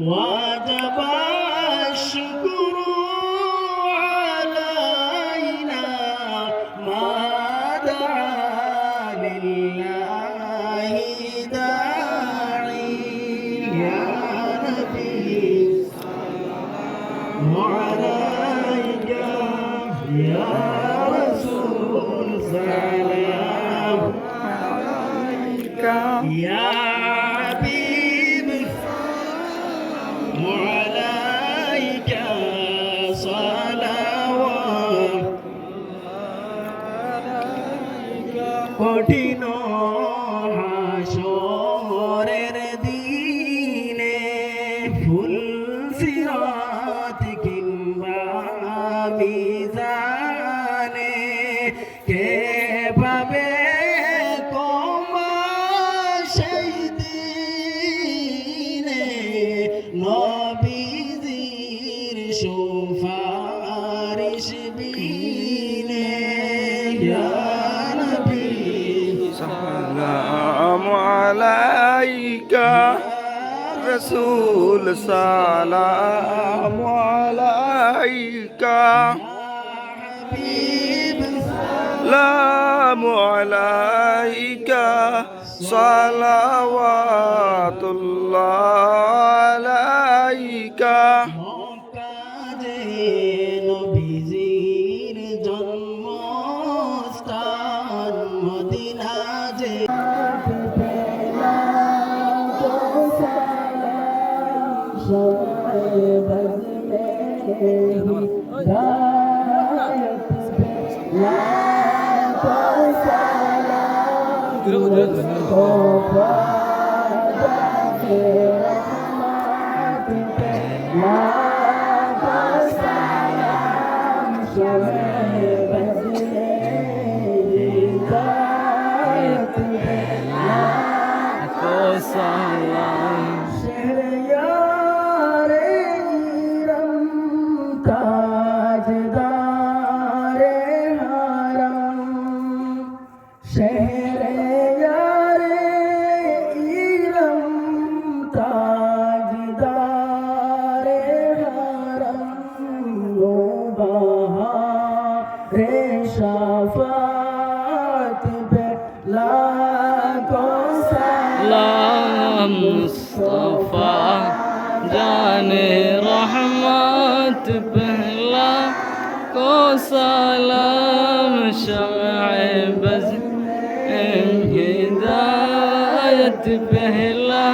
وجب الشكر علينا ما دعا لله داعي يا نبي وعليك يا رسول سلام عليك يا কঠিন হাসরের দিনে ফুল সিরাত কিংবা মিজানে কে পাবে নবীজির সুফারিশ সালাম আলাইকা রসুল সালাম আলাইকা সালাম আলাইকা সালাওয়াতুল্লাহ তাজদারে جانے رحمت پہلا کو سلام شمع بز ہدایت پہلا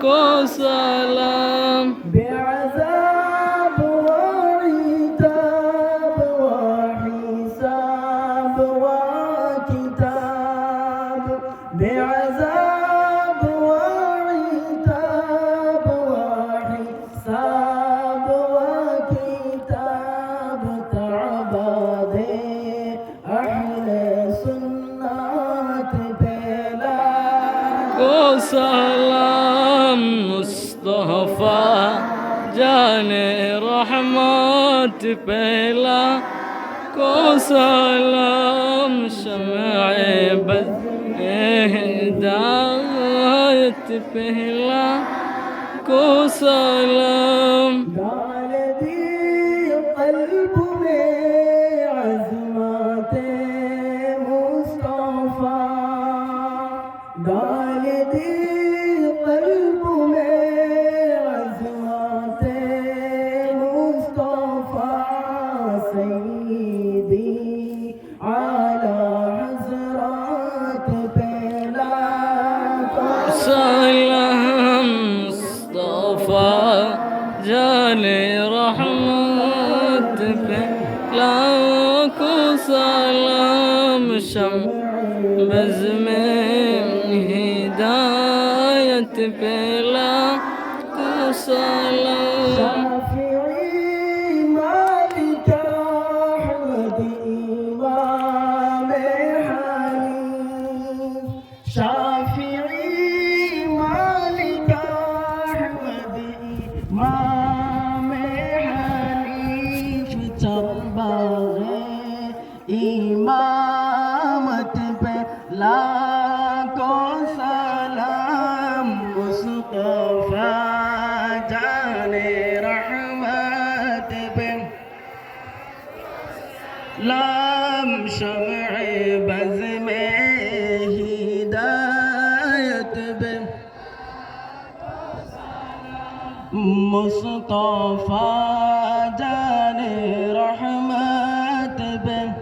کو سلام بعذاب وعتاب وحساب وكتاب. بعذاب সালাম মুস্তফা জানে রহমত পেলা کو سلام شمع بد ہدایت پہلا کو سلام ڈال دی قلب میں قال دي قلب میں عظمت مصطفیٰ سیدی علی حضرات پہلا سلام مصطفیٰ جال رحمت پہلا کو سلام شم بزم পেলাম কুশল لام شمع بزم هداية به مصطفى جاني رحمت بن.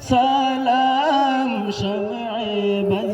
سلام شمع بزم